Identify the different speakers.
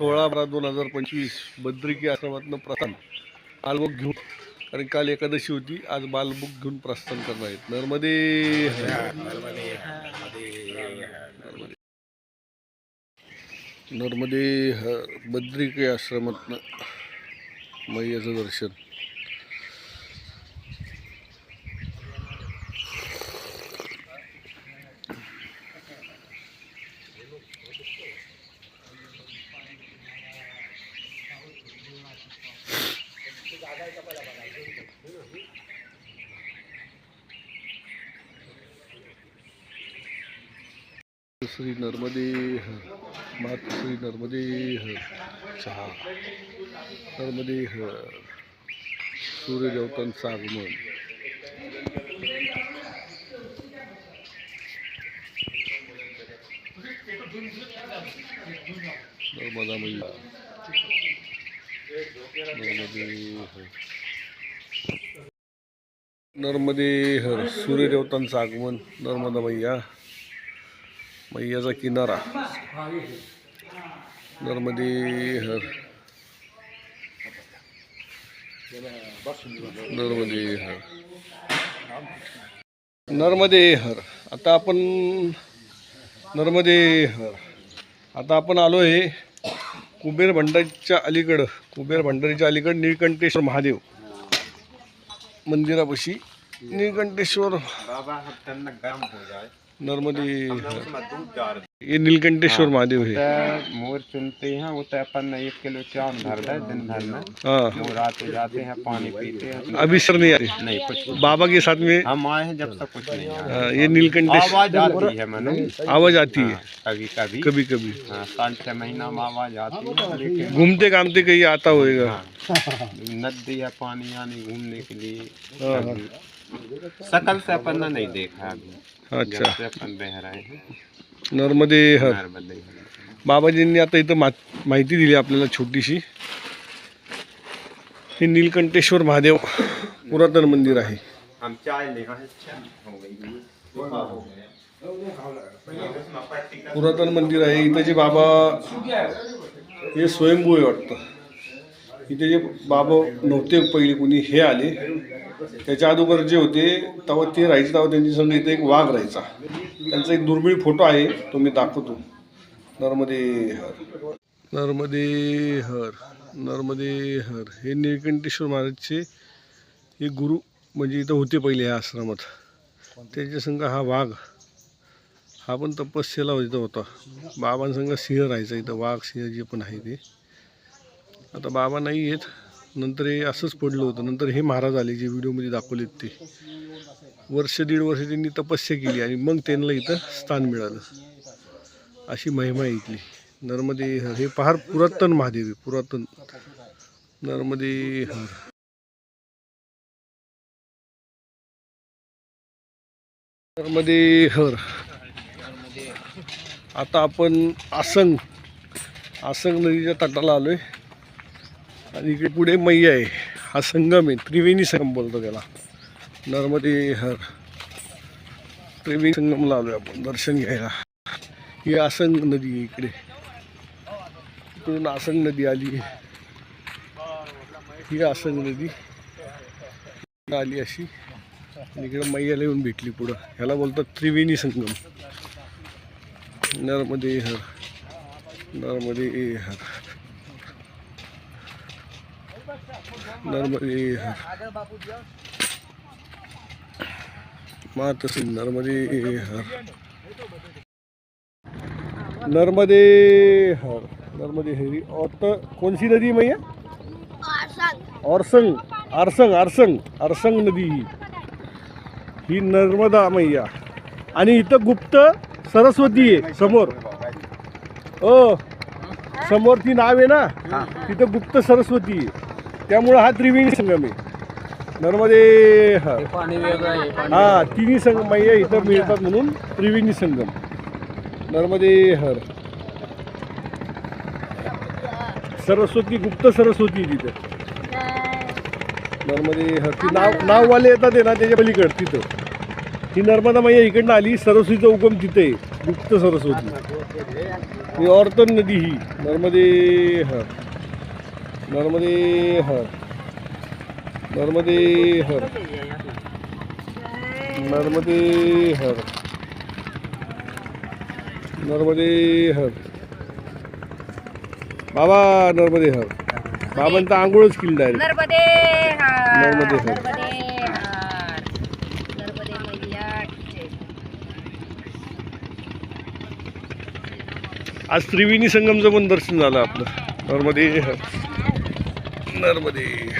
Speaker 1: सोळा बारा दोन हजार पंचवीस बद्रिकी आश्रमातनं प्रस्थान. बालबुक घेऊन कारण काल एकादशी होती आज बालबुक घेऊन प्रस्थान करणार आहेत. नर्मदे नर्मदे बद्रिकी आश्रमातनं मैयाचं दर्शन. श्री नर्मदे मात श्री नर्मदे चहा नर्मदे हर सूर्यदेवतांचं आगमन नर्मदा मैया। नर्मदे हर सूर्यदेवतांचं आगमन नर्मदा मैया. मैयाचा किनारा. नर्मदे हर. नर्मदे हर. नर्मदे हर. आता आपण नर्मदे हर. आता आपण आलो आहे कुबेर भंडारीच्या अलीकडं कुबेर भंडारीच्या अलीकडं निळकंठेश्वर महादेव. मंदिरापाशी निळकंठेश्वर. नर्मदे. ये नीलकंठेश्वर महादेव है।
Speaker 2: मोर चुनते हैं वो तो अपन एक किलो चावल भर दे दिन भर में।
Speaker 1: हाँ।
Speaker 2: मोर आते जाते हैं पानी पीते हैं।
Speaker 1: अभी सर नहीं आते?
Speaker 2: नहीं कुछ
Speaker 1: बाबा के साथ में?
Speaker 2: हम आए हैं जब तक कुछ नहीं आया।
Speaker 1: हाँ, ये नीलकंठेश्वर
Speaker 2: आवाज़ आती है मनु।
Speaker 1: आवाज़ आती है।
Speaker 2: कभी कभी।
Speaker 1: कभी कभी।
Speaker 2: हाँ, पाँच छह महीना में आवाज़ आती है
Speaker 1: घूमते घामते कहीं आता होएगा।
Speaker 2: हाँ, नदी या पानी आने घूमने के लिए
Speaker 1: हाँ,
Speaker 2: सकल से अपन ने नहीं देखा अभी।
Speaker 1: अच्छा।
Speaker 2: अपन रह रहे हैं।
Speaker 1: नर्मदे हर
Speaker 2: नर्मदे
Speaker 1: बाबाजींनी आता इथं मा माहिती दिली आपल्याला छोटीशी. हे नीलकंठेश्वर महादेव पुरातन मंदिर आहे.
Speaker 2: हो
Speaker 1: पुरातन मंदिर आहे. इथं जे बाबा हे स्वयंभू आहे वाटतं. इथे जे बाबा नव्हते पहिले कोणी हे आले त्याच्या अगोदर जे होते तेव्हा ते राहायचे तेव्हा त्यांची संग इथे एक वाघ राहायचा. त्यांचा एक दुर्मिळ फोटो आहे तो मी दाखवतो. नर्मदे हर. नर्मदे हर. नर्मदे हर. हे निळकंठेश्वर महाराजचे हे गुरु म्हणजे इथं होते पहिले या आश्रमात. त्याच्या संग हा वाघ हा पण तपस्येला इथं होता. बाबांसंग सिंह राहायचा इथं. वाघ सिंह जे पण आहे ते. आता बाबा नाही येत. नंतर हे असंच पडलं होतं. नंतर हे महाराज आले जे व्हिडिओमध्ये दाखवलेत ते. वर्ष दीड वर्ष त्यांनी तपस्या केली आणि मग त्यांना इथं स्थान मिळालं. अशी महिमा इथली. नर्मदे हर हे फार पुरातन महादेव आहे पुरातन. नर्मदे हर नर्मदे हर आता आपण आसंग आसंग नदीच्या तटाला आलोय. आणि इकडे पुढे मैया आहे. हा संगम आहे. त्रिवेणी संगम बोलतो त्याला. नर्मदे हर. त्रिवेणी संगमला आलोय आपण. दर्शन घ्यायला. ही आसंग नदी आहे इकडे. इकडून आसंग नदी आली ही आसंग नदी. आली अशी. आणि इकडे मैयाला येऊन भेटली पुढं. ह्याला बोलतात त्रिवेणी संगम. नर्मदे हर. नर्मदे हर. नर्मदे. हर मात सिंह नर्मदे. हर नर्मदे. हर नर्मदे हरी. और तो कौन सी नदी है मैया? औरसंग आरसंग. आरसंग आरसंग. नदी ही. ही नर्मदा मैया. आणि इथं गुप्त सरस्वती आहे समोर. ओ समोर ती नाव आहे ना? तिथं गुप्त सरस्वती आहे. त्यामुळं हा त्रिवेणी संगम आहे. नर्मदे हा. हा तिन्ही संग मैया इथं मिळतात म्हणून त्रिवेणी संगम. नर्मदे हर सरस्वती गुप्त सरस्वती आहे तिथं. नर्मदे हर ती नाव नाववाले येतात आहे ना त्याच्या पलीकडं तिथं. ही नर्मदा मैया इकडनं आली सरस्वतीचा उगम तिथे आहे गुप्त सरस्वती. ही औरतन नदी ही नर्मदे हर नर्मदे हर. नर्मदे हर. नर्मदे हर. नर्मदे हर. बाबा नर्मदे हर. बाबांचा आंघोळच केली डायरेक्ट
Speaker 3: नर्मदे हार.
Speaker 1: नर्मदे हार. आज त्रिवेणी संगमचं पण दर्शन झालं आपलं. नर्मदे हर. पार्टनरमध्ये